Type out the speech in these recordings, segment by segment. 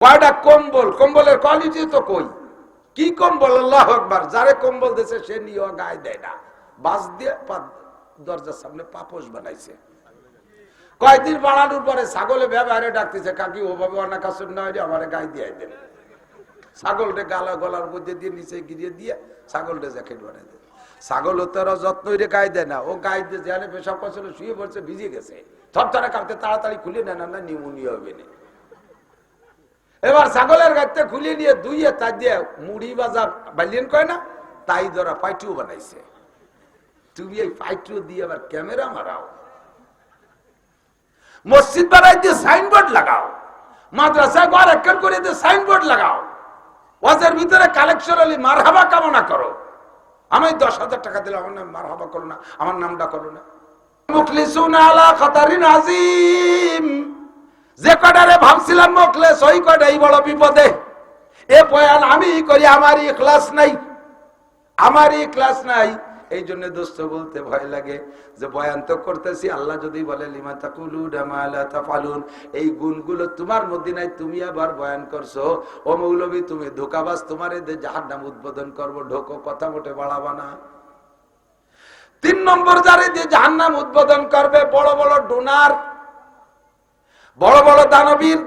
কয়টা কম্বল? কম্বলের কোয়ালিটি তো কই? কি কম্বল? আল্লাহ আকবার। যারে কম্বল দিছে, সে নিয়ে গায়ে দেয় না। বাস দিয়ে দরজার সামনে পাপোশ বানাইছে। কয়েকদিন বাড়ানোর পরে ছাগলে ব্যবহারে ডাকতেছে, কাকি, ওভাবে অনেক আসন না হইলে আমার গায়ে দিয়ে দেন। ছাগলটা গালা গলার মধ্যে দিয়ে, নিচে গিরিয়ে দিয়ে ছাগলটা জ্যাকেট বানাই দেয়। ছাগল তো ওরা যত্ন হইলে গায়ে দেয় না। ও গায়ে দিয়ে যেখানে পেশাব করছিল শুয়ে পড়ছে, ভিজে গেছে। থরথরে কাঁপতে তাড়াতাড়ি খুলে নেন না নিউমোনিয়া হবে না। এবার ছাগলের গাড়িতে খুলে নিয়ে দুইয়ে তাই দিয়ে মুড়ি বাজা বালিয়েন কয় না? তাই ধরা পাইটু বানাইছে। তুমি এই পাইটু দিয়ে আবার ক্যামেরা মারাও। মসজিদ বানাই দিয়ে সাইনবোর্ড লাগাও। মাদ্রাসা ঘর একর করে দিয়ে সাইনবোর্ড লাগাও। ওয়াজের ভিতরে কালেকশন হলে মারহাবা কামনা করো। আমি দশ হাজার টাকা দিলাম আমার নাম মারহাবা করো না, আমার নামটা করো না। মুখলিসুন আলা খাতারিন আজিম। যে কটারে ভাবছিলাম মুখলেস, ওই কটাই বড় বিপদে। এ বয়ান আমি করি আমারই ক্লাস নাই। আমারই ক্লাস নাই। এই জন্য দোস্ত বলতে ভয় লাগে। যে বয়ান তো করতেছি, আল্লাহ যদি বলে, লিমা তাকুলু ফালুন এই গুণগুলো তোমার মধ্যে নাই, তুমি আবার বয়ান করছ। ও মৌলবী, তুমি ধোকাবাজ, তোমার এদের যাহার নাম উদ্বোধন করব, ঢোকো, কথা মোটে বাড়াবা না। তিন নম্বর যারে দিয়ে যাহার নাম উদ্বোধন করবে, বড় বড় ডোনার। বড় বড় দানবীর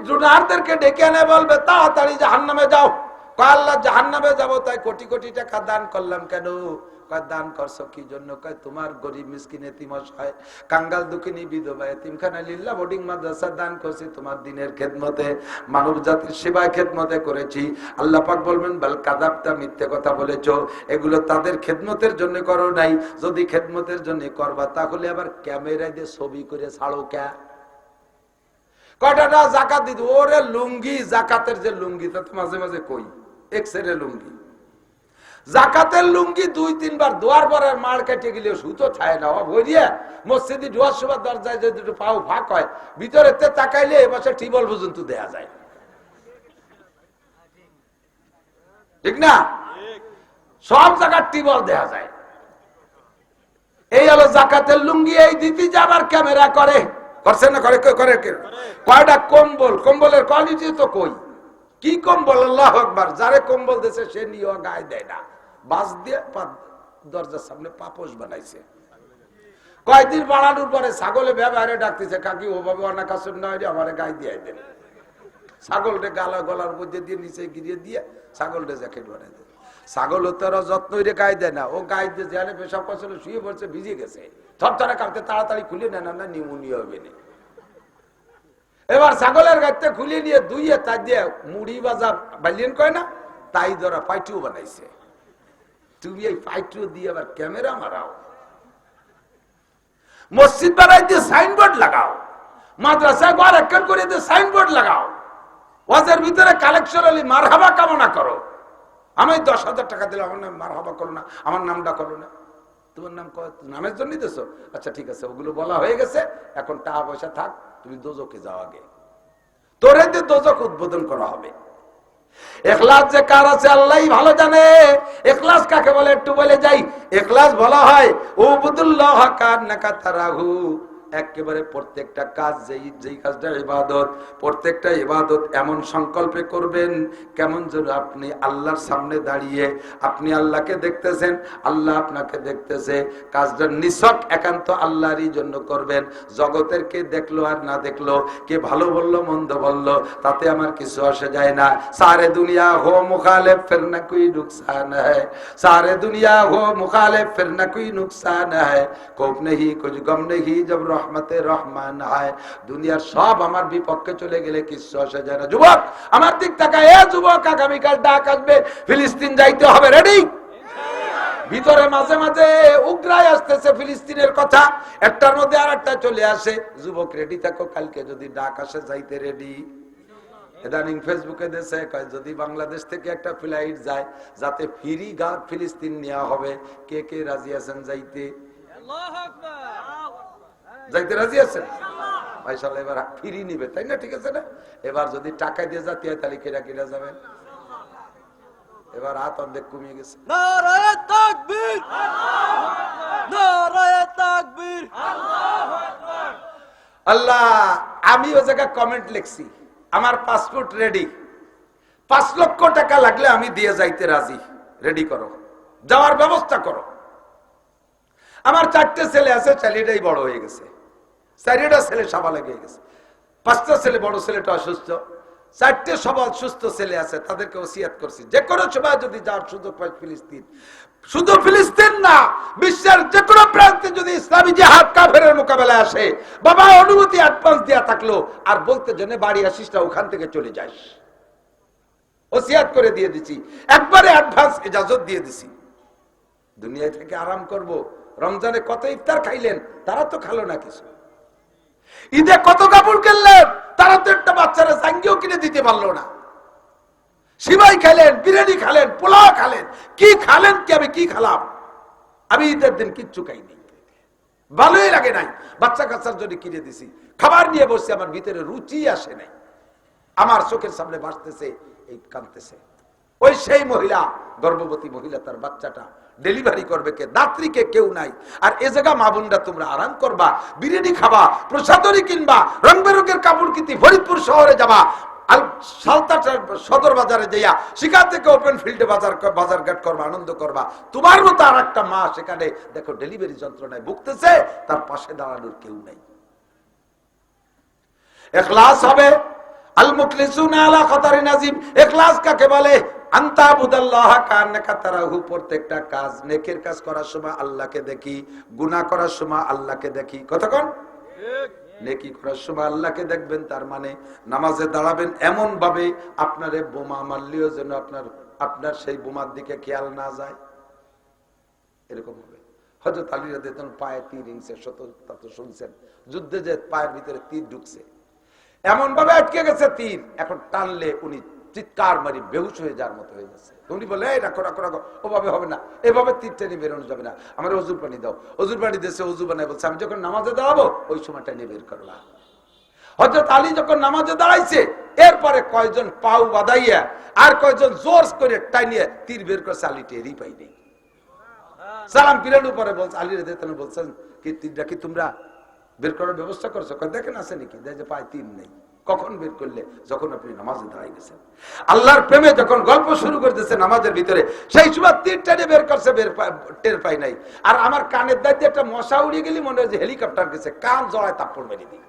ডেকে এনে বলবে, তাড়াতাড়ি জাহান নামে যাও আল্লাহ জাহান নামে যাব, তাই কোটি কোটি টাকা দান করলাম কেন? দান করছ কি জন্য? কয়, তোমার গরিব মিসকিন কাঙ্গাল দুঃখিনী বিধবা লিল্লা বোর্ডিং মাদ্রাসা দান করছি তোমার দিনের খেদমতে মানব জাতির সেবায় খেদমতে করেছি। আল্লাহ পাক বলবেন, বল কাদাবটা মিথ্যে কথা বলেছ, এগুলো তাদের খেদমতের জন্য করো নাই। যদি খেদমতের জন্য করবা, তাহলে আবার ক্যামেরায় দিয়ে ছবি করে ছাড়ো ক্যা? কটাটা জাকাত দিত? ওরে লুঙ্গি, জাকাতের যে লুঙ্গি, তা মাঝে মাঝে কই? X ray lungi. জাকাতের লুঙ্গি দুই, তিনবার দোয়ার পরে মার কেটে গেলে সুতো ছায় না। ভরিয়ে মসজিদে ডুয়ার সময় দরজায় যদি একটু পাও ফাঁক হয়, ভিতরে তে তাকাইলে এবছর টিবল পর্যন্ত দেয়া যায়। ঠিক না? সব জায়গার টিবল দেয়া যায়। এই হলো জাকাতের লুঙ্গি, এই দিদি যাবার ক্যামেরা করে। করছে না? করে করে? কয়টা কম্বল? কম্বলের কোয়ালিটি তো কই? কি কম্বল? আল্লাহ আকবার। যারে কম্বল দিছে, সে নিয়ে গায়ে দেয় না। বাস দিয়ে দরজার সামনে পাপোশ বানাইছে। কয়েকদিন বাড়ানোর পরে ছাগলে ব্যবহারে ডাকতেছে, কাকি, ওভাবে অনেক আসন না হইলে আমার গায়ে দিয়ে দেন। ছাগলটা গালা গলার মধ্যে দিয়ে, নিচে গিরিয়ে দিয়ে ছাগলটা জ্যাকেট বানাই দেয়। ছাগল তো যত্ন গায়ে দেয় না। ও গায়ে দিয়ে যেখানে পেশাব করছিল শুয়ে পড়ছে, ভিজে গেছে। থরথরে কাঁপতে তাড়াতাড়ি খুলে নেন না নিউমোনিয়া হবে না। এবার ছাগলের গাড়িতে খুলে নিয়ে দুইয়ে তাই দিয়ে মুড়ি বাজা বালিয়েন কয় না, তাই ধরা পাইটু বানাইছে। তুমি এই পাইটু দিয়ে আবার ক্যামেরা মারাও। মসজিদ বানাই দিয়ে সাইনবোর্ড লাগাও। মাদ্রাসা ঘর একর করে দিয়ে সাইনবোর্ড লাগাও। ওয়াজের ভিতরে কালেকশন হলে মারহাবা কামনা করো। আমি দশ হাজার টাকা দিলে আমার নাম মার মারহাবা করো না, আমার নামটা করো না। তোমার নাম নামের জন্যই দেছো? আচ্ছা ঠিক আছে, ওগুলো বলা হয়ে গেছে, এখন টাকা পয়সা থাক, তুমি দোজকে যাও আগে। তোর এতে দোজক উদ্বোধন করা হবে। এখলাস যে কার আছে, আল্লাহ ভালো জানে। এখলাস কাকে বলে? একটু বলে যাই। এখলাস বলা হয়, উবুদুল্লাহ কার নাকা তারাহু। একেবারে প্রত্যেকটা কাজ যেই যেই কাজটা ইবাদত, প্রত্যেকটা ইবাদত এমন সংকল্পে করবেন, কেমন যেন আপনি আল্লাহর সামনে দাঁড়িয়ে আপনি আল্লাহকে দেখতেছেন, আল্লাহ আপনাকে দেখতেছে। কাজটা নিছক একান্ত আল্লাহরই জন্য করবেন। জগতের কে দেখল আর না দেখল, কে ভালো বলল, মন্দ বলল, তাতে আমার কিছু আসে যায় না। সারে দুনিয়া হো মুখালে ফির না কোই নুকসান হ্যায়। সারে দুনিয়া হো মুখালে ফির না কোই নুকসান হ্যায়। কোপ নেহি কুছ গম নেহি জব রহমতে রহমান হয় দুনিয়ার সব আমার বিপক্ষে চলে গেলে কিছু আসে যায় না। যুবক, আমার দিক তাকায়, এ যুবক, আগামীকাল ডাক আসবে, ফিলিস্তিন যাইতে হবে রেডি ভিতরে মাঝে মাঝে উগ্রায় আসতেছে ফিলিস্তিনের কথা। একটার মধ্যে আর একটা চলে আসে। যুবক রেডি থাকো, কালকে যদি ডাক আসে, যাইতে রেডি ইদানিং ফেসবুকে দেশে কয়, যদি বাংলাদেশ থেকে একটা ফ্লাইট যায়, যাতে ফ্রি গা ফিলিস্তিন নেওয়া হবে, কে কে রাজি আছেন যাইতে? যাইতে রাজি আছেন ভাইশাল এবার ফ্রি নিবে তাই না? ঠিক আছে না? এবার যদি টাকা দিয়ে যাতে হয় তাহলে কেরা কেরা যাবেন এবার হাত অর্ধেক কমিয়ে গেছে। আল্লাহ আমি ও জায়গায় কমেন্ট লিখছি। আমার পাসপোর্ট রেডি পাঁচ লক্ষ টাকা লাগলে আমি দিয়ে যাইতে রাজি। রেডি করো। যাওয়ার ব্যবস্থা করো। আমার চারটে ছেলে আছে ছেলেটাই বড় হয়ে গেছে। চারিটা ছেলে সাবা লেগে গেছে। পাঁচটা ছেলে, বড় ছেলেটা অসুস্থ। চারটে সবাল সুস্থ ছেলে আছে, তাদেরকে ওসিয়াত করছি। যে কোনো সময় যদি যাওয়ার সুযোগ পায় ফিলিস্তিন। শুধু ফিলিস্তিন না, বিশ্বের যে কোনো প্রান্তে যদি ইসলামী জেহাদ কাফেরের মোকাবেলায় আসে, বাবা, অনুমতি অ্যাডভান্স দেওয়া থাকল, আর বলতে জন্য বাড়ি আসিস না, ওখান থেকে চলে যাস। ওসিয়াত করে দিয়ে দিছি। একবারে অ্যাডভান্স ইজাজত দিয়ে দিছি। দুনিয়া থেকে আরাম করব। রমজানে কত ইফতার খাইলেন? তারা তো খালো না কিছু। ঈদে কত কাপড় কিনলেন? তারা তো একটা বাচ্চারা জাঙ্গিও কিনে দিতে পারল না। সিমাই খেলেন, বিরিয়ানি খালেন, পোলাও খালেন। কি খালেন কি? আমি কি খালাম? আমি ঈদের দিন কিচ্ছু খাইনি। ভালোই লাগে নাই। বাচ্চা কাচ্চার জন্য কিনে দিছি। খাবার নিয়ে বসছি আমার ভিতরে রুচি আসে নাই। আমার চোখের সামনে বাঁচতেছে এই কাঁদতেছে। ওই সেই মহিলা, গর্ভবতী মহিলা, তার বাচ্চাটা ডেলিভারি করবে কে? দাত্রীকে কেউ নাই। আর এ জায়গা মা বোনরা তোমরা আরাম করবা, বিরিয়ানি খাবা প্রসাদরি কিনবা রং বেরঙের কাপড় কিনতে ফরিদপুর শহরে যাবা আল সালতাটার সদর বাজারে যাইয়া সেখান থেকে ওপেন ফিল্ডে বাজার বাজার ঘাট করবা, আনন্দ করবা। তোমার মতো আর একটা মা সেখানে, দেখো ডেলিভারি যন্ত্রণায় ভুগতেছে, তার পাশে দাঁড়ানোর কেউ নাই। এখলাস হবে। আল মুখলিসুনা আলা খাতারিন আজিম। ইখলাস কাকে বলে? প্রত্যেকটা কাজ নেকের কাজ করার সময় আল্লাহকে দেখি, গুনাহ করার সময় আল্লাহকে দেখি। কতক্ষণ নেকি করার সময় আল্লাহকে দেখবেন, তার মানে নামাজে দাঁড়াবেন এমন ভাবে আপনারে বোমা মারলেও যেন আপনার আপনার সেই বোমার দিকে খেয়াল না যায়। এরকম হবে। হজরত আলী রাদি পায়ে তীর হিংসে শত তো শুনছেন। যুদ্ধে যে পায়ের ভিতরে তীর ঢুকছে। এমন ভাবে আটকে গেছে তীর। এখন টানলে উনি চিৎকার মারি, বেহুশ হয়ে যাওয়ার মতো হয়ে যাচ্ছে। উনি বলে, এই রাখো রাখো রাখো, ওভাবে হবে না, এভাবে তীর টেনে বেরোনো যাবে না। আমার অজুর পানি দাও। অজুর পানি দিয়েছে অজু বানায় বলছে, আমি যখন নামাজে দাঁড়াবো, ওই সময়টা নিয়ে বের করবা হজরত আলী যখন নামাজে দাঁড়াইছে, এরপরে কয়জন পাউ বাদাইয়া আর কয়জন জোর করে টাইনিয়ে তীর বের করছে, আলী টেরই পাইনি সালাম পিরানোর পরে বলছে আলী রেদে বলছেন, কি তীরটা কি তোমরা বের করার ব্যবস্থা করছ? দেখেন আছে নাকি? যে, পায় তীর নেই। কখন বের করলে? যখন আপনি নামাজে দাঁড়াই গেছেন। আল্লাহর প্রেমে যখন গল্প শুরু করতেছে নামাজের ভিতরে, সেই সময় তীর টেনে বের করছে, বের টের পাই নাই। আর আমার কানের দায়িত্বে একটা মশা উড়িয়ে গেলি মনে হয় যে হেলিকপ্টার গেছে, কান জড়ায় তাপ্পড় মেরে দিই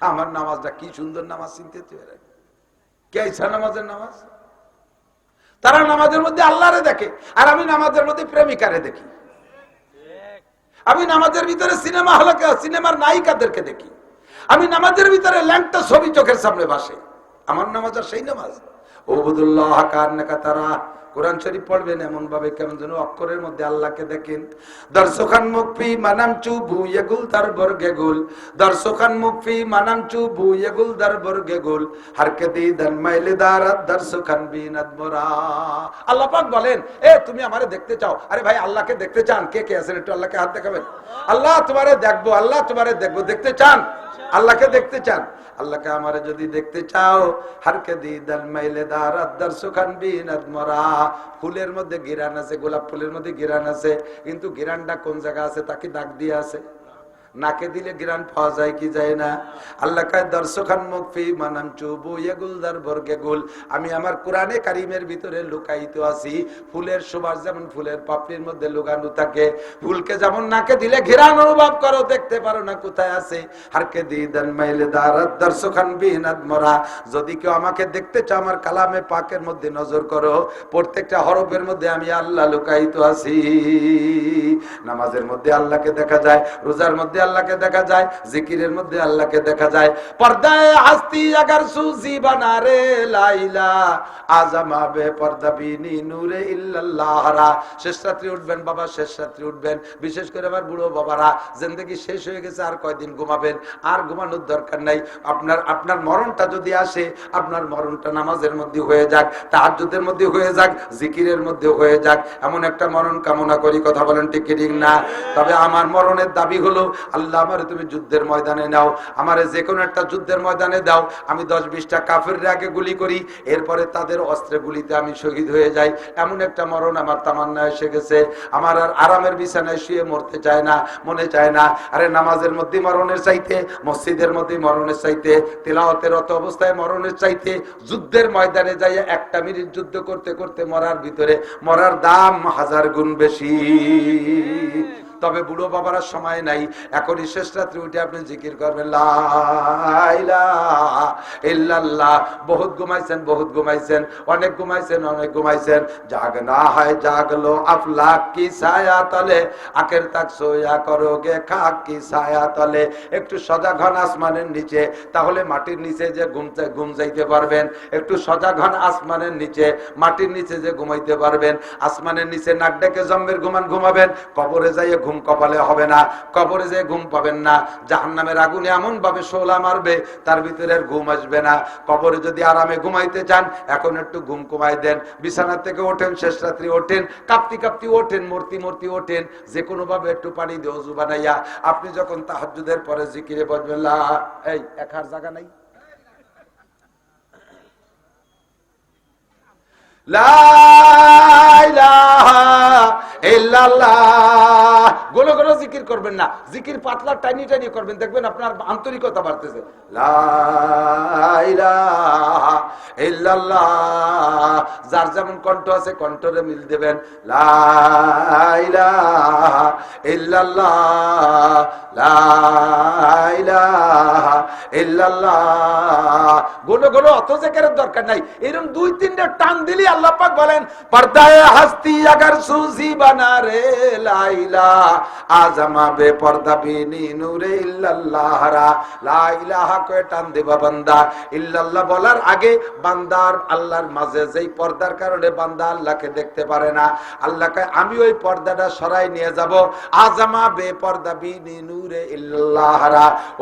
আমার নামাজটা কি সুন্দর নামাজ চিনতে কে নামাজের নামাজ? তারা নামাজের মধ্যে আল্লাহরে দেখে, আর আমি নামাজের মধ্যে প্রেমিকারে দেখি। আমি নামাজের ভিতরে সিনেমা হলকে সিনেমার নায়িকাদেরকে দেখি। আমি নামাজের ভিতরে ল্যাংটা ছবি চোখের সামনে বাসে আমার নামাজ আর সেই নামাজ। ওবুদুল্লাহ কান্নাকা তারা? কোরআন শরীফ পড়বেন এমন ভাবে কেমন যেন অক্ষরের মধ্যে আল্লাহকে দেখেন। দর্শকান মুখফি মানাম চু ভুয়ে তার বর্গে গুল। দর্শকান মুখফি মানাম চু ভুয়ে তার বর্গে গুল। হারকে দি দান মাইলে দারাত, দর্শকান বিনাদ মোরা আল্লাহ পাক বলেন, এ, তুমি আমারে দেখতে চাও। আরে ভাই, আল্লাহকে দেখতে চান? কে কে আছেন? একটু আল্লাহকে হাত দেখাবেন। আল্লাহ তোমারে দেখব, আল্লাহ তোমারে দেখব। দেখতে চান? আল্লাহকে দেখতে চান? আল্লাহকে আমারে যদি দেখতে চাও, হারকে দি দান মাইলে দারাত সুখান বিনাদ মরা। ফুলের মধ্যে গিরান আছে, গোলাপ ফুলের মধ্যে গিরান আছে, কিন্তু গিরানটা কোন জায়গা আছে, তাকে দাগ দিয়ে আছে। নাকে দিলে গিরান পাওয়া যায় কি যায় না? আল্লাহ কায় দর্শকান মুখফি মানাম চুবু এগুল দার বর্গে গুল। আমি আমার কোরআনে কারিমের ভিতরে লুকাইতে আছি। ফুলের সুবাস যেমন ফুলের পাপড়ির মধ্যে লুকানো থাকে, ফুলকে যেমন নাকে দিলে ঘিরান অনুভব করো, দেখতে পারো না কোথায় আছে। হারকে দিদান মাইলে দারাত দর্শকান বিনাদ মরা। যদি কেউ আমাকে দেখতে চাও, আমার কালামে পাকের মধ্যে নজর করো। প্রত্যেকটা হরফের মধ্যে আমি আল্লাহ লুকাইতে আছি। নামাজের মধ্যে আল্লাহকে দেখা যায়, রোজার মধ্যে আল্লাহকে দেখা যায়, জিকিরের মধ্যে আল্লাহকে দেখা যায়। পর্দায় হাস্তি আগার সুজি বানারে লাইলা আজামা বে পর্দা বিনি নূরে ইল্লাল্লাহরা শেষ রাত্রি উঠবেন বাবা, শেষ রাত্রি উঠবেন। বিশেষ করে আমার বুড়ো বাবারা, জিন্দগি শেষ হয়ে গেছে, আর কয়দিন ঘুমাবেন? আর ঘুমানোর দরকার নাই। আপনার আপনার মরণটা যদি আসে, আপনার মরণটা নামাজের মধ্যে হয়ে যাক, তাহাজ্জুদের মধ্যে হয়ে যাক, জিকিরের মধ্যে হয়ে যাক। এমন একটা মরণ কামনা করি, কথা বলেন ঠিক ঠিক না? তবে আমার মরণের দাবি হলো আল্লাহ আমারে, তুমি যুদ্ধের ময়দানে নাও। আমারে যে কোনো একটা যুদ্ধের ময়দানে দাও। আমি দশ বিশটা কাফের আগে গুলি করি। এরপরে তাদের অস্ত্রে গুলিতে আমি শহীদ হয়ে যাই। এমন একটা মরণ আমার তামান্না এসে গেছে। আমার আর আরামের বিছানায় শুয়ে মরতে চায় না, মনে চায় না। আরে নামাজের মধ্যে মরণের চাইতে, মসজিদের মধ্যে মরণের চাইতে, তেলাওয়াতের অত অবস্থায় মরণের চাইতে, যুদ্ধের ময়দানে যাই একটা মিনিট যুদ্ধ করতে করতে মরার ভিতরে মরার দাম হাজার গুণ বেশি। তবে বুড়ো বাবার সময় নাই। এখনই শেষ রাত্রে উঠে আপনি জিকির করবেন লাইলা ইল্লাল্লাহ, বহুত ঘুমাইছেন বহুত ঘুমাইছেন, অনেক ঘুমাইছেন অনেক ঘুমাইছেন। জাগ না হয়, জাগলো আফলাক কি ছায়া তলে তাক সোয়া করোগে খাক কি ছায়া তলে। একটু সজাগ হন আসমানের নিচে, তাহলে মাটির নিচে যে ঘুমতে ঘুম যাইতে পারবেন। একটু সজাগ হন আসমানের নিচে, মাটির নিচে যে ঘুমাইতে পারবেন। আসমানের নিচে নাক ডেকে জম্মের ঘুমান ঘুমাবেন। কবরে যাইয়ে ঘুম কপালে হবে না। কবরে যে ঘুম পাবেন না। জাহান নামের আগুনে এমন ভাবে শোলা মারবে, তার ভিতরে আর ঘুম আসবে না। কবরে যদি আরামে ঘুমাইতে চান, এখন একটু ঘুম কমাই দেন। বিছানা থেকে ওঠেন, শেষ রাত্রি ওঠেন, কাঁপতি কাঁপতি ওঠেন, মূর্তি মূর্তি ওঠেন যে কোনো ভাবে একটু পানি দিয়ে অজু বানাইয়া। আপনি যখন তাহাজুদের পরে জিকিরে বসবেন এই, এক জায়গা নাই। গোলো গোলো জিকির করবেন না। জিকির পাতলা, টাইনি টাইনি করবেন। দেখবেন আপনার আন্তরিকতা বাড়তেছে। যার যেমন কণ্ঠ আছে, কণ্ঠরে মিল দেবেন। গোলো গোলো অত জেকের দরকার নাই। এরকম দুই, তিনটা টান দিলি আল্লাহ পাক বলেন, পর্দায় সুজি বানা রে লাইলা পর্দা বিনি নূরে টান বান্দা। ইল্লাল্লাহ বলার আগে বান্দার আল্লাহর মাঝে যেই পর্দার কারণে বান্দা আল্লাহকে দেখতে পারে না আল্লাহকে আমি ওই পর্দাটা সরাই নিয়ে যাব আজমা বে পর্দা বিনি নূরে ইল্লাল্লাহ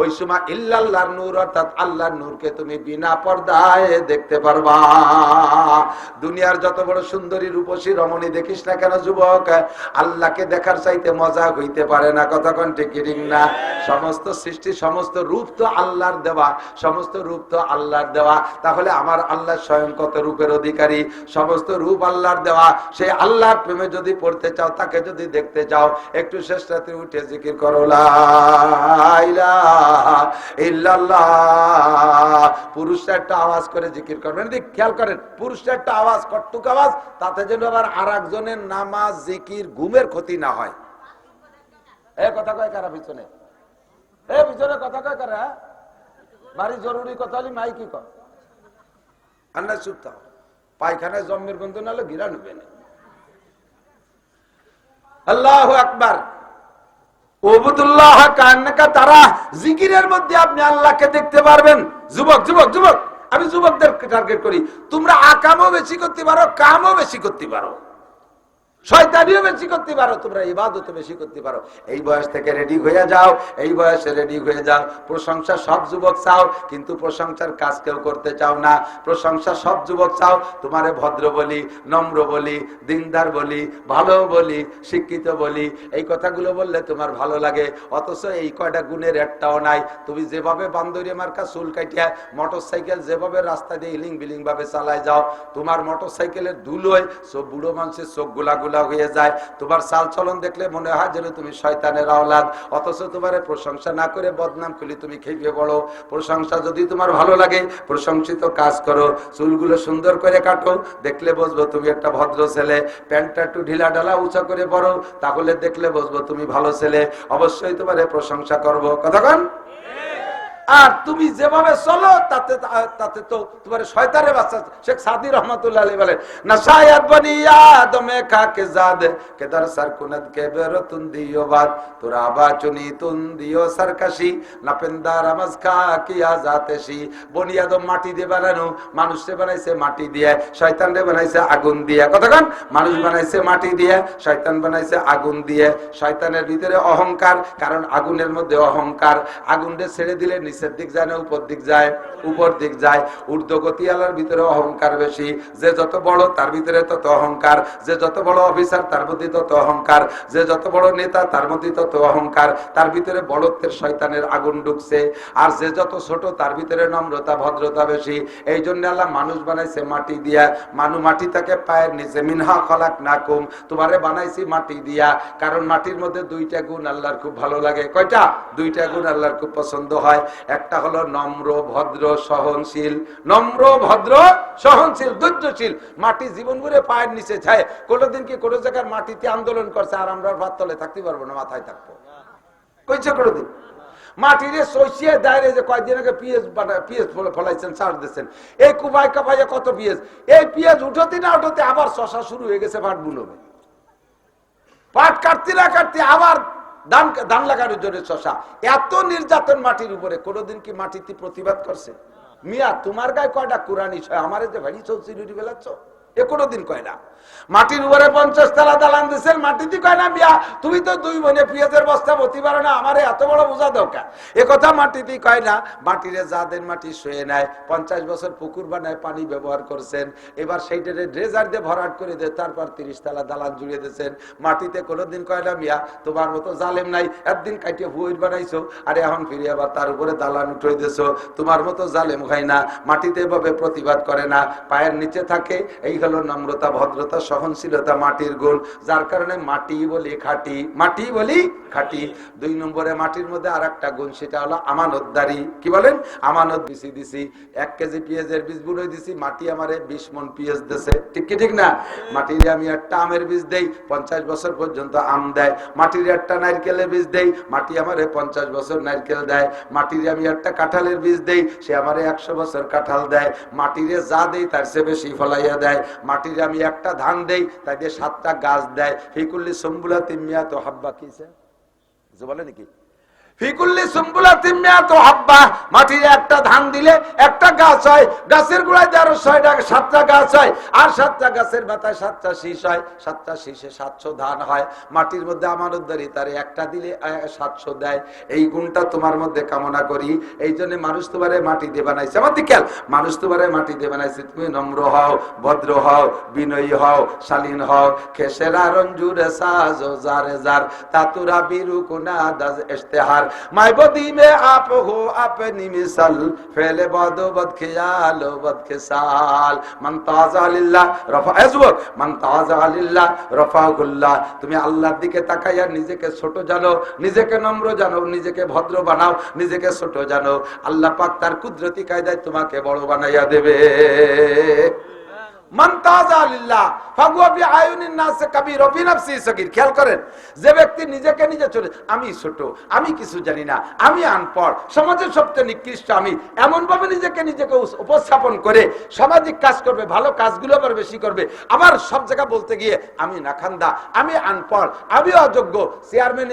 ওই সময় ইল্লাল্লাহর নূর অর্থাৎ আল্লাহর নূরকে তুমি বিনা পর্দায় দেখতে পারবা। দুনিয়ার যত বড় সুন্দরী রূপসী রমণী দেখিস না কেন যুবক, আল্লাহকে দেখার চাইতে মজা হইতে পারে না। কতক্ষণ টিকিটিং না? সমস্ত সৃষ্টি, সমস্ত রূপ তো আল্লাহর দেওয়া। সমস্ত রূপ তো আল্লাহর দেওয়া। তাহলে আমার আল্লাহ স্বয়ং কত রূপের অধিকারী? সমস্ত রূপ আল্লাহর দেওয়া। সেই আল্লাহর প্রেমে যদি পড়তে চাও, তাকে যদি দেখতে চাও, একটু শেষ রাতে উঠে জিকির করো পুরুষরা একটা আওয়াজ করে জিকির করবেন। খেয়াল করেন পুরুষরা একটা আওয়াজ কটুক আওয়াজ, তাতে যেন আবার আর একজনের নামাজ, জিকির, ঘুমের ক্ষতি না হয়। এ, কথা কয় কারা পিছনে? এ, পিছনে কথা কয় কারা? বাড়ি জরুরি কথা হলে মাই কি পায়খানায় জম্মের গন্ধ আল্লাহ তারা জিকিরের মধ্যে আপনি আল্লাহকে দেখতে পারবেন। যুবক যুবক যুবক। আমি যুবকদের টার্গেট করি। তোমরা আকামও বেশি করতে পারো কামও বেশি করতে পারো। শয়তানিও বেশি করতে পারো, তোমরা বেশি করতে পারো। এই বয়স থেকে রেডি হয়ে যাও, এই বয়সে রেডি হয়ে যাও। প্রশংসা সব যুবক চাও, কিন্তু প্রশংসার কাজ কেউ করতে চাও না। প্রশংসা সব যুবক চাও, তোমারে ভদ্র বলি, নম্র বলি, দিনদার বলি, ভালো বলি, শিক্ষিত বলি, এই কথাগুলো বললে তোমার ভালো লাগে। অথচ এই কয়টা গুণের একটাও নাই। তুমি যেভাবে বান্দরি মার্কা চুল কাটিয়া মোটর সাইকেল যেভাবে রাস্তা দিয়ে ইলিং বিলিং ভাবে চালায় যাও, তোমার মোটর সাইকেলের ধুলোয় সব বুড়ো মানুষের চোখগুলা গুলা হয়ে যায়। তোমার চাল চলন দেখলে মনে হয় যেন তুমি শয়তানের আওলাদ। অথচ তোমার প্রশংসা না করে বদনাম খুলি তুমি খেপে বড় প্রশংসা যদি তোমার ভালো লাগে, প্রশংসিত কাজ করো। চুলগুলো সুন্দর করে কাটো, দেখলে বসবো তুমি একটা ভদ্র ছেলে। প্যান্টটা একটু ঢিলা ঢালা উঁচা করে বড় তাহলে দেখলে বসবো তুমি ভালো ছেলে। অবশ্যই তোমার প্রশংসা করব। কতক্ষণ আর তুমি যেভাবে চলো, তাতে তাতে তো তোমার শয়তানের বাচ্চা শেখ সাদি রহমতুল্লাহ আলী বলেন না শায়াদ বনি আদমে খাকে জাদ? কেদার সারকুনাদ কে বেরতুন দিও বাদ, তোরা বাচুনি তুন দিও সারকাশি, না পেন্দার আমাজ খা কিয়া জাতেশি বনি আদম মাটি দিয়ে বানানো, মানুষে বানাইছে মাটি দিয়ে, শয়তান রে বানাইছে আগুন দিয়ে। কতক্ষণ মানুষ বানাইছে মাটি দিয়ে, শয়তান বানাইছে আগুন দিয়ে। শয়তানের ভিতরে অহংকার, কারণ আগুনের মধ্যে অহংকার। আগুন ছেড়ে দিলে নিচে নিচের দিক যায় না, উপর দিক যায়, উপর দিক যায়। ঊর্ধ্বগতি আলার ভিতরে অহংকার বেশি। যে যত বড় তার ভিতরে তত অহংকার। যে যত বড় অফিসার তার মধ্যে তত অহংকার। যে যত বড় নেতা তার মধ্যে তত অহংকার। তার ভিতরে বড়ত্বের শয়তানের আগুন ঢুকছে। আর যে যত ছোট তার ভিতরে নম্রতা, ভদ্রতা বেশি। এই জন্য আল্লাহ মানুষ বানাইছে মাটি দিয়া। মানু মাটি তাকে পায়ের নিচে, মিনহা খলাক নাকুম তোমারে বানাইছি মাটি দিয়া। কারণ মাটির মধ্যে দুইটা গুণ আল্লাহর খুব ভালো লাগে। কয়টা? দুইটা গুণ আল্লাহর খুব পছন্দ হয়। একটা হলো নম্র, ভদ্র, সহনশীল। নম্র, ভদ্র, সহনশীল, ধৈর্যশীল। মাটি জীবন ঘুরে পায়ের নিচে যায়। কোনোদিন কি কোনো জায়গার মাটিতে আন্দোলন করছে আর আমরা ভাত তলে থাকতে পারব না, মাথায় থাকব? কইছে কোনোদিন? যে কয়েকদিন আগে পিএস ফলাইছেন, সার দিচ্ছেন এই কত পিএস এই না উঠতে আবার শশা শুরু হয়ে গেছে পাট কাটতে না কাটতে আবার ধান ধান লাগানোর জন্য শশা। এত নির্যাতন মাটির উপরে, কোনোদিন কি মাটিতে প্রতিবাদ করছে? মিয়া, তোমার গায়ে কয়টা কোরআন আমার যে ভাই চলছি, রুটি বেলাচ্ছ এ কোনোদিন কয় না। মাটির উপরে পঞ্চাশ তালা দালান দিচ্ছেন মাটিতে কয় না, মিয়া, তুমি তো দুই বোনে পেঁয়াজের বস্তা বতি পারো না, আমার এত বড় বোঝা দরকার এ কথা মাটিতে কয় না, মাটিরে যাদের মাটি শুয়ে নেয় পঞ্চাশ বছর পুকুর বানায় পানি ব্যবহার করছেন, এবার সেইটারে ড্রেজার দিয়ে ভরাট করে দেয় তারপর তিরিশ তালা দালান জুড়িয়ে দিয়েছেন। মাটিতে কোনোদিন কয় না, মিয়া, তোমার মতো জালেম নাই, একদিন কাটিয়ে ভুইর বানাইছো, আর এখন ফিরে আবার তার উপরে দালান উঠে দিয়েছ, তোমার মতো জালেম হয় না, মাটিতে এভাবে প্রতিবাদ করে না, পায়ের নিচে থাকে, এই হলো নম্রতা, ভদ্রতা, সহনশীলতা, মাটির গুণ। যার কারণে মাটি বলি খাটি, মাটি বলি খাটি। দুই নম্বরে মাটির মধ্যে আর একটা গুণ, সেটা হলো আমানতদারি কি বলেন? আমানত দিছি দিছি। এক কেজি পেঁয়াজের বীজ বুড়ো দিছি, মাটি আমারে বিশ মন পেঁয়াজ দিছে। ঠিক কি ঠিক না? মাটির আমি একটা আমের বীজ দেই, পঞ্চাশ বছর পর্যন্ত আম দেয়। মাটির একটা নারকেলের বীজ দেই, মাটি আমারে পঞ্চাশ বছর নারকেল দেয়। মাটির আমি একটা কাঁঠালের বীজ দেই, সে আমারে একশো বছর কাঁঠাল দেয়। মাটিরে যা দেই তার চেয়ে বেশি ফলাইয়া দেয়। মাটির আমি একটা ধান দেই দিয়ে সাতটা গাছ দেয়। ফিকুল্লি সম্বুলা তিমিয়া তো হাব্বা কিসে বলে নাকি? ফিকুল্লি সুম্বুলা তো হাব্বা। মাটির একটা ধান দিলে একটা গাছ হয়, গাছের গোড়ায় তেরো ছয়টা, সাতটা গাছ হয়। আর সাতটা গাছের মাথায় সাতটা শীষ হয়, সাতটা শীষে সাতশো ধান হয়। মাটির মধ্যে আমানতদারি তার একটা দিলে সাতশো দেয়। এই গুণটা তোমার মধ্যে কামনা করি। এই জন্য মানুষ তোমারে মাটি দিয়ে বানাইছে। আমার দিকেল মানুষ তোমারে মাটি দিয়ে বানাইছে। তুমি নম্র হও, ভদ্র হও, বিনয়ী হও, শালীন হও। খেসেরা রঞ্জুরে সাজো জারে জার তাতুরা বিরু কুনা দাজ, ইশতেহার। মাই বদি মে আপ হো আপনি মিসাল, ফেলে বদ বদ খেয়াল বদ খেসাল মান তাজা রফা এজবর মান তাজা লিল্লাহ রফাগুল্লাহ তুমি আল্লাহর দিকে তাকাইয়া নিজেকে ছোট জানো, নিজেকে নম্র জানো, নিজেকে ভদ্র বানাও, নিজেকে ছোট জানো। আল্লাহ পাক তার কুদরতি কায়দায় তোমাকে বড় বানাইয়া দেবে। খেয়াল করেন, যে ব্যক্তি নিজেকে নিজে আমি ছোট, আমি কিছু জানি না, আমি আনপড় সমাজের সবচেয়ে নিকৃষ্ট আমি এমন ভাবে নিজেকে নিজেকে উপস্থাপন করে সামাজিক কাজ করবে, ভালো কাজগুলো আবার বেশি করবে, আবার সব জায়গা বলতে গিয়ে, আমি নাখান্দা, আমি আনপড়, আমি অযোগ্য। চেয়ারম্যান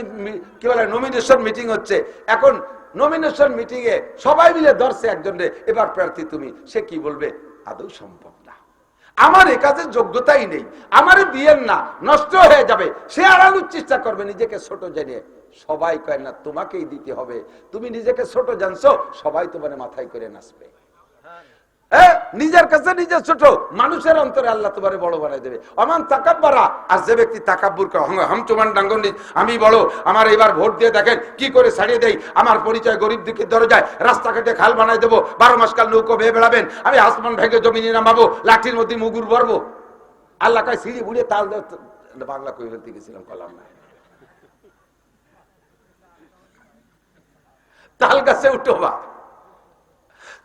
কি বলে নমিনেশন মিটিং হচ্ছে। এখন নমিনেশন মিটিং এ সবাই মিলে ধরছে একজনের এবার প্রার্থী তুমি, সে কি বলবে? আদৌ সম্ভব না। আমার এ কাজে যোগ্যতাই নেই। আমারে দিয়েন না, নষ্ট হয়ে যাবে। সে আড়ানোর চেষ্টা করবে নিজেকে ছোট জেনে। সবাই কয়, না, তোমাকেই দিতে হবে। তুমি নিজেকে ছোট জানছো, সবাই তোমার মাথায় করে নাচবে। নিজের কাছে নিজে ছোট। মানুষের অন্তরে আল্লাহ তোমার বড় বানাই দেবে। অমান তাকাব্বারা, আর যে ব্যক্তি তাকাব্বুর হম- চুমান ডাঙ্গন্ডি আমি বড় আমার এবার ভোট দিয়ে দেখেন, কি করে ছাড়িয়ে দেই? আমার পরিচয় গরিব দিকে ধরে যায় রাস্তাঘাটে খাল বানাই দেবো, বারো মাস কাল নৌকো বেয়ে বেড়াবেন, আমি আসমান ভেঙে জমিনে নামাবো, লাঠির মধ্যে মুগুর ভরবো। আল্লাহ কায়, সিঁড়ি বুড়িয়ে তাল বাংলা কই বলতে গেছিলাম, কলাম না তাল গাছে উঠো বা।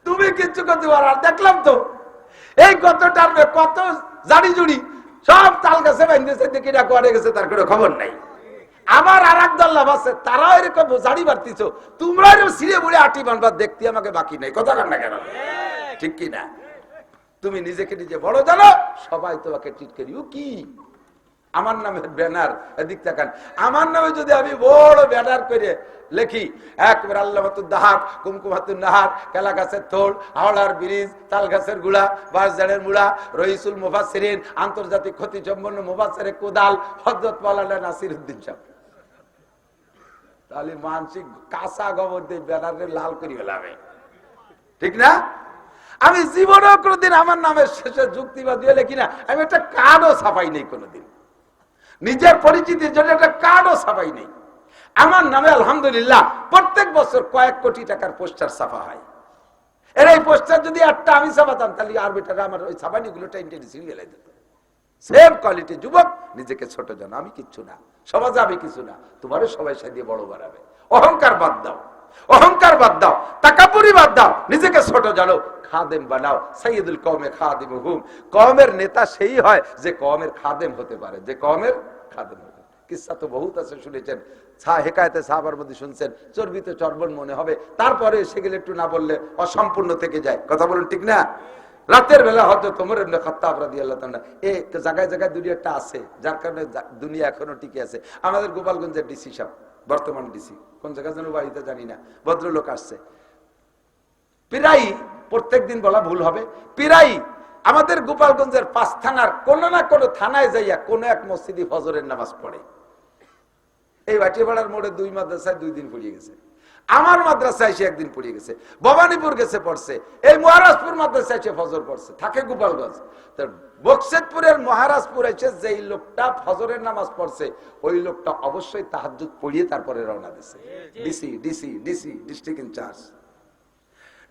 তুমি কিচ্ছু করতে পারো। দেখলাম তো, এই কত টানবে কত জাড়ি জুড়ি সব তাল গাছে বাইন্দেছে দেখি না করে গেছে, তার কোনো খবর নাই। আমার আর এক দল আছে, তারাও এরকম জাড়ি বাড়তিছ তোমরা এরকম সিঁড়ে বুড়ে আটি বানবার দেখতে আমাকে বাকি নাই। কথা কান্না কেন? ঠিক কি না তুমি নিজেকে নিজে বড় জানো, সবাই তোমাকে ট্রিট করি। ও কি? আমার নামে ব্যানার, এদিক তাকান। আমার নামে যদি আমি বড় ব্যানার করে লেখি, একবার আল্লাহ দাহার কুমকুমাতুর নাহার কেলা গাছের থোড় হাওড়ার ব্রিজ তাল গাছের গুড়া, বাঁশঝাড়ের মুড়া রইসুল মুফাসিরিন আন্তর্জাতিক ক্ষতি সম্পন্ন মুফাসের কোদাল হজরত নাসির উদ্দিন সাহেব। তাহলে মানসিক কাঁচা গোবর দিয়ে ব্যানারে লাল করি ফেলাবে। ঠিক না? আমি জীবনেও কোনোদিন আমার নামের শেষে যুক্তিবাদ দিয়ে লিখি না। আমি একটা কার্ডও ছাপাই নেই কোনোদিন। নিজের পরিচিতির জন্য একটা কার্ডও ছাপাই নেই। আমার নামে আলহামদুলিল্লাহ প্রত্যেক বছর কয়েক কোটি টাকার পোস্টার ছাপা হয়। এর এই পোস্টার যদি একটা আমি ছাপাতাম তাহলে আর বেটারা আমার ওই ছাপানি গুলো টেন্টেন সিরিয়াল দিত সেম কোয়ালিটি যুবক, নিজেকে ছোট জানো, আমি কিচ্ছু না। সমাজে আমি কিছু না, তোমারও সবাই সাথে বড় বাড়াবে। অহংকার বাদ দাও, অহংকার বাদ দাও, টাকাপুরি বাদ দাও, নিজেকে ছোট জানো, খাদেম বানাও সাইয়দুল কমে খাদিম হুম কমের নেতা সেই হয় যে কমের খাদেম হতে পারে, যে কমের খাদেম। কিসা তো বহুত আছে শুনেছেন। ছা, হেকায়তে সাহাবার মধ্যে শুনছেন চর্বিতে চর্বণ মনে হবে। তারপরে সেগুলো একটু না বললে অসম্পূর্ণ থেকে যায়। কথা বলুন ঠিক না? রাতের বেলা হয়তো তোমার এই জায়গায় জায়গায় দুনিয়া একটা আছে, যার কারণে দুনিয়া এখনও টিকে আছে। আমাদের গোপালগঞ্জের ডিসি সাহেব, বর্তমান ডিসি। কোন জায়গায় যেন বাড়িতে জানি না, ভদ্রলোক আসছে। পিরাই প্রত্যেক দিন বলা ভুল হবে পিরাই আমাদের গোপালগঞ্জের পাঁচ থানার কোনো না কোনো থানায় যাইয়া কোনো এক মসজিদে ফজরের নামাজ পড়ে। এই বাটিপাড়ার মোড়ে দুই মাদ্রাসায় দুই দিন পড়িয়ে গেছে। আমার মাদ্রাসায় সে একদিন পড়িয়ে গেছে। ভবানীপুর গেছে পড়ছে। এই মহারাজপুর মাদ্রাসায় সে ফজর পড়ছে। থাকে গোপালগঞ্জ। তো বক্সেতপুরের মহারাজপুর এসে যেই লোকটা ফজরের নামাজ পড়ছে ওই লোকটা অবশ্যই তাহাজুদ পড়িয়ে তারপরে রওনা দিছে DC DC DC district incharge.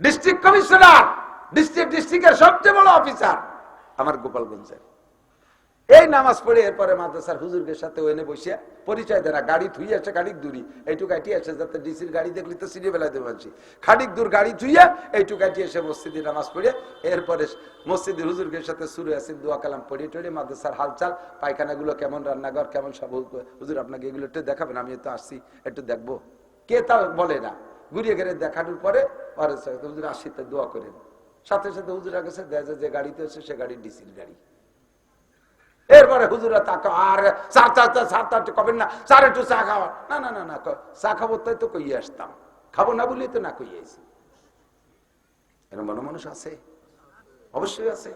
District commissioner! District ডিস্ট্রিক্টের সবচেয়ে বড় অফিসার আমার গোপালগঞ্জের। এই নামাজ পড়ে এরপরে মাদ্রাসার সাথে বসে পরিচয় দেয় না গাড়ি খানিক দূরি এইটুকু আছে যাতে ডিসির গাড়ি দেখলি তো সিঁড়ি দূর গাড়ি এইটুকু এসে মসজিদে নামাজ পড়ে, এরপরে মসজিদের সাথে আসিন দোয়া কালাম পড়ে টড়ে মাদ্রাসার হালচাল, পায়খানাগুলো কেমন রান্নাঘর, কেমন সব হুজুর আপনাকে এগুলো একটু দেখাবেন আমি তো আসছি, একটু দেখব। কে তা বলে না। ঘুরিয়ে গেলে দেখানোর পরে পরে হুজুর আসি তো দোয়া করেন। সাথে সাথে হুজুরা কাছে দেখা যে গাড়িতে হচ্ছে সে গাড়ি ডিসির গাড়ি। এরপরে হুজুরা তাকে আর চার চার চার আট কবেন না চার একটু চা খাওয়া। না না না না চা খাব তাই তো কইয়ে আসতাম। খাব না বলেই তো না কইয়ে আসি এরকম মনে মানুষ আছে? অবশ্যই আছে।